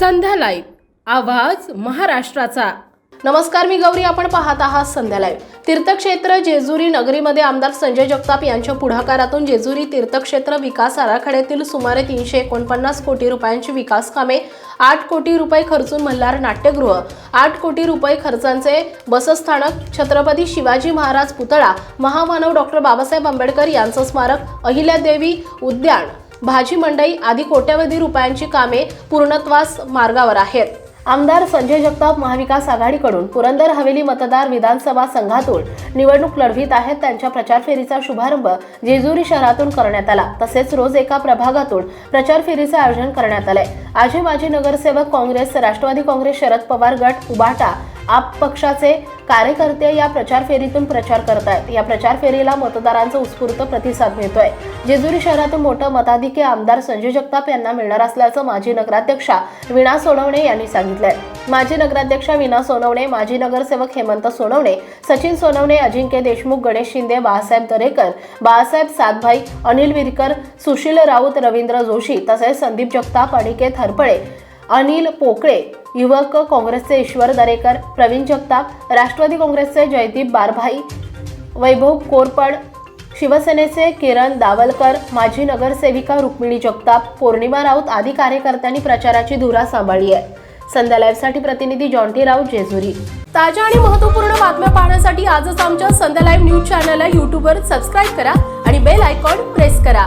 संध्या live आवाज महाराष्ट्राचा. नमस्कार मी गौरी. आपण पाहत आहात संध्या लाईव्ह तीर्थक्षेत्र जेजुरी नगरीमध्ये आमदार संजय जगताप यांच्या पुढाकारातून जेजुरी तीर्थक्षेत्र विकास आराखड्यातील सुमारे तीनशे एकोणपन्नास कोटी रुपयांची विकास कामे आठ कोटी रुपये खर्चून मल्हार नाट्यगृह आठ कोटी रुपये खर्चांचे बसस्थानक छत्रपती शिवाजी महाराज पुतळा महामानव डॉक्टर बाबासाहेब आंबेडकर यांचं स्मारक अहिल्यादेवी उद्यान. भाजी मंडई आदी कोट्यवधी रुपयांची कामे पूर्णत्वास मार्गावर आहेत. आमदार संजय जगताप महाविकास आघाडीकडून पुरंदर हवेली मतदार विधानसभा संघातून निवडणूक लढवीत आहेत. त्यांच्या प्रचार फेरीचा शुभारंभ जेजुरी शहरातून करण्यात आला. तसेच रोज एका प्रभागातून प्रचार फेरीचे आयोजन करण्यात आले. आजी माजी नगरसेवक काँग्रेस राष्ट्रवादी काँग्रेस शरद पवार गट उबाटा आप पक्षाचे कार्यकर्ते या प्रचार फेरीतून प्रचार करत आहेत या प्रचार फेरीला मतदारांचा उत्स्फूर्त प्रतिसाद मिळतोय. जेजुरी शहरातून मोठं मताधिक्य आमदार संजय जगताप यांना मिळणार असल्याचं माजी नगराध्यक्षा विणा सोनवणे यांनी सांगितलंय. माजी नगराध्यक्षा विना सोनवणे माजी नगरसेवक हेमंत सोनवणे सचिन सोनवणे अजिंक्य देशमुख गणेश शिंदे बाळासाहेब दरेकर बाळासाहेब सातभाई अनिल विरकर सुशील राऊत रवींद्र जोशी तसेच संदीप जगताप अनिकेत हरपळे अनिल पोकळे युवक काँग्रेसचे ईश्वर दरेकर प्रवीण जगताप राष्ट्रवादी काँग्रेसचे जयदीप बारभाई वैभव कोरपड शिवसेनेचे किरण दावलकर माजी नगरसेविका रुक्मिणी जगताप पौर्णिमा राऊत आदी कार्यकर्त्यांनी प्रचाराची धुरा सांभाळली आहे. संध्या लाईव्हसाठी प्रतिनिधी जॉन्टी राऊत जेजुरी. ताज्या आणि महत्त्वपूर्ण बातम्या पाहण्यासाठी आजच आमच्या संध्या लाईव्ह न्यूज चॅनलला यूट्यूबवर सबस्क्राईब करा आणि बेल आयकॉन प्रेस करा.